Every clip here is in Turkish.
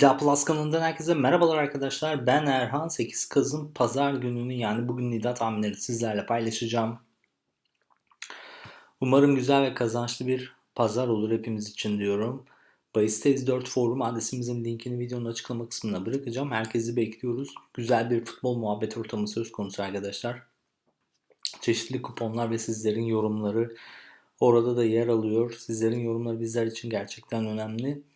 Da Plus kanalından herkese merhabalar arkadaşlar. Ben Erhan 8 Kasım Pazar gününü yani bugün nida tahminleri sizlerle paylaşacağım. Umarım güzel ve kazançlı bir pazar olur hepimiz için diyorum. Bahisteyiz 4 forum adresimizin linkini videonun açıklama kısmına bırakacağım. Herkesi bekliyoruz. Güzel bir futbol muhabbet ortamı söz konusu arkadaşlar. Çeşitli kuponlar ve sizlerin yorumları orada da yer alıyor. Sizlerin yorumları bizler için gerçekten önemli.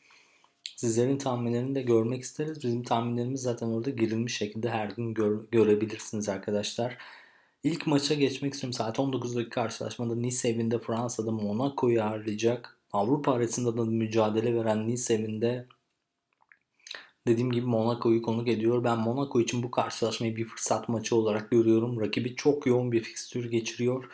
Sizlerin tahminlerini de görmek isteriz. Bizim tahminlerimiz zaten orada girilmiş şekilde her gün gör- görebilirsiniz arkadaşlar. İlk maça geçmek istiyorum. Saat 19'daki karşılaşmada Nice evinde Fransa'da Monaco'yu ağırlayacak. Avrupa arasında da mücadele veren Nice evinde dediğim gibi Monaco'yu konuk ediyor. Ben Monaco için bu karşılaşmayı bir fırsat maçı olarak görüyorum. Rakibi çok yoğun bir fikstür geçiriyor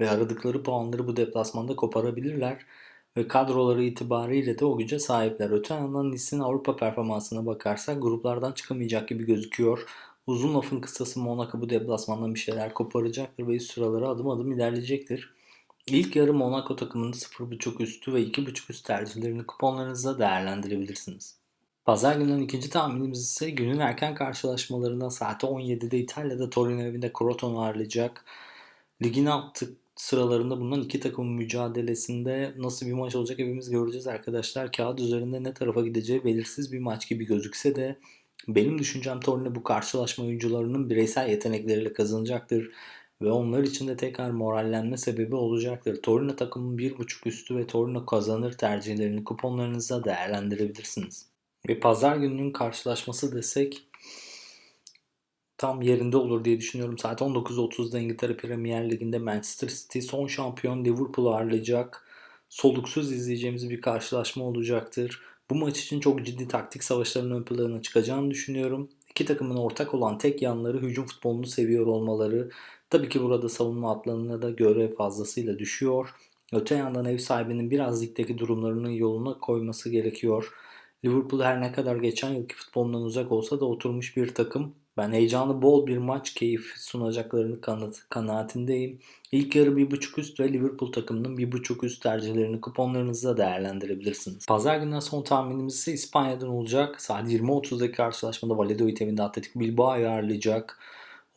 ve aradıkları puanları bu deplasmanda koparabilirler ve kadroları itibariyle de o güce sahipler. Öte yandan Nice'in Avrupa performansına bakarsak gruplardan çıkamayacak gibi gözüküyor. Uzun lafın kısası Monaco bu deplasmandan bir şeyler koparacaktır ve üst sıralara adım adım ilerleyecektir. İlk yarı Monaco takımının 0.5 üstü ve 2.5 üst tercihlerini kuponlarınızda değerlendirebilirsiniz. Pazar gününün ikinci tahminimiz ise günün erken karşılaşmalarında saat 17'de İtalya'da Torino evinde Croton'u ağırlayacak. Ligin alt sıralarında bulunan iki takımın mücadelesinde nasıl bir maç olacak hepimiz göreceğiz arkadaşlar. Kağıt üzerinde ne tarafa gideceği belirsiz bir maç gibi gözükse de benim düşüncem Torino bu karşılaşma oyuncularının bireysel yetenekleriyle kazanacaktır ve onlar için de tekrar morallenme sebebi olacaktır. Torino takımın 1.5 üstü ve Torino kazanır tercihlerini kuponlarınızda değerlendirebilirsiniz. Ve pazar gününün karşılaşması desek tam yerinde olur diye düşünüyorum. Saat 19.30'da İngiltere Premier Ligi'nde Manchester City son şampiyon Liverpool'u ağırlayacak. Soluksuz izleyeceğimiz bir karşılaşma olacaktır. Bu maç için çok ciddi taktik savaşların ön plana çıkacağını düşünüyorum. İki takımın ortak olan tek yanları hücum futbolunu seviyor olmaları. Tabii ki burada savunma atlarına da göre fazlasıyla düşüyor. Öte yandan ev sahibinin biraz ligdeki durumlarını yoluna koyması gerekiyor. Liverpool her ne kadar geçen yılki futbolundan uzak olsa da oturmuş bir takım. Ben heyecanlı bol bir maç keyif sunacaklarını kanıt, kanaatindeyim. İlk yarı 1.5 üst ve Liverpool takımının 1.5 üst tercihlerini kuponlarınızda değerlendirebilirsiniz. Pazar gününden son tahminimiz ise İspanya'dan olacak. Saat 20.30'daki karşılaşmada Valladolid evinde Atletico Bilbao'yu ağırlayacak.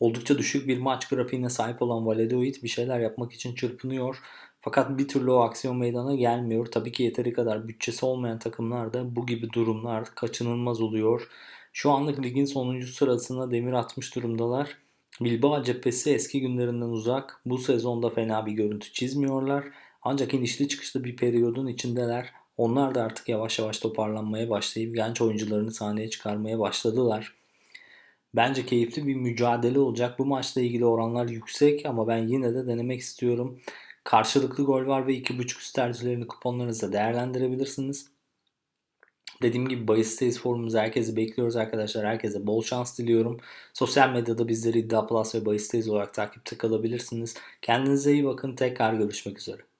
Oldukça düşük bir maç grafiğine sahip olan Valladolid bir şeyler yapmak için çırpınıyor. Fakat bir türlü o aksiyon meydana gelmiyor. Tabii ki yeteri kadar bütçesi olmayan takımlarda bu gibi durumlar kaçınılmaz oluyor. Şu anlık ligin sonuncu sırasına demir atmış durumdalar. Bilbao cephesi eski günlerinden uzak. Bu sezonda fena bir görüntü çizmiyorlar. Ancak inişli çıkışlı bir periyodun içindeler. Onlar da artık yavaş yavaş toparlanmaya başlayıp genç oyuncularını sahneye çıkarmaya başladılar. Bence keyifli bir mücadele olacak. Bu maçla ilgili oranlar yüksek ama ben yine de denemek istiyorum. Karşılıklı gol var ve 2.5 üst tercihlerini kuponlarınızda değerlendirebilirsiniz. Dediğim gibi Bahisteyiz forumumuza herkesi bekliyoruz arkadaşlar. Herkese bol şans diliyorum. Sosyal medyada bizleri İddia Plus ve Bahisteyiz olarak takipte kalabilirsiniz. Kendinize iyi bakın. Tekrar görüşmek üzere.